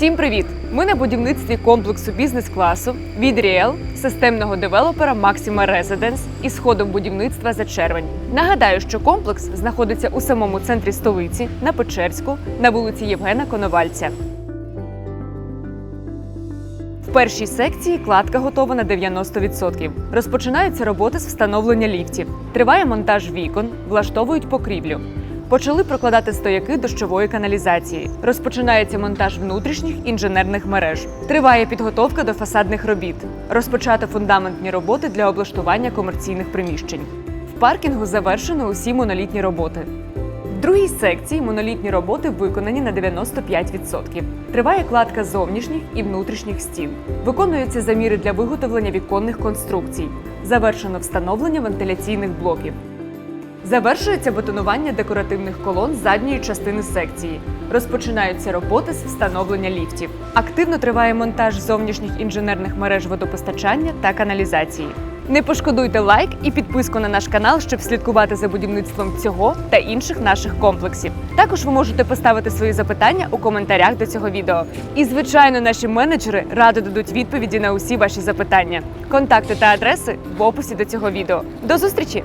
Всім привіт! Ми на будівництві комплексу бізнес-класу від Ріел, системного девелопера Maxima Residence із ходом будівництва за червень. Нагадаю, що комплекс знаходиться у самому центрі столиці на Печерську на вулиці Євгена Коновальця. В першій секції кладка готова на 90%. Розпочинаються роботи з встановлення ліфтів. Триває монтаж вікон, влаштовують покрівлю. Почали прокладати стояки дощової каналізації. Розпочинається монтаж внутрішніх інженерних мереж. Триває підготовка до фасадних робіт. Розпочато фундаментні роботи для облаштування комерційних приміщень. В паркінгу завершено усі монолітні роботи. В другій секції монолітні роботи виконані на 95%. Триває кладка зовнішніх і внутрішніх стін. Виконуються заміри для виготовлення віконних конструкцій. Завершено встановлення вентиляційних блоків. Завершується бетонування декоративних колон задньої частини секції. Розпочинаються роботи з встановлення ліфтів. Активно триває монтаж зовнішніх інженерних мереж водопостачання та каналізації. Не пошкодуйте лайк і підписку на наш канал, щоб слідкувати за будівництвом цього та інших наших комплексів. Також ви можете поставити свої запитання у коментарях до цього відео. І, звичайно, наші менеджери радо дадуть відповіді на усі ваші запитання. Контакти та адреси в описі до цього відео. До зустрічі!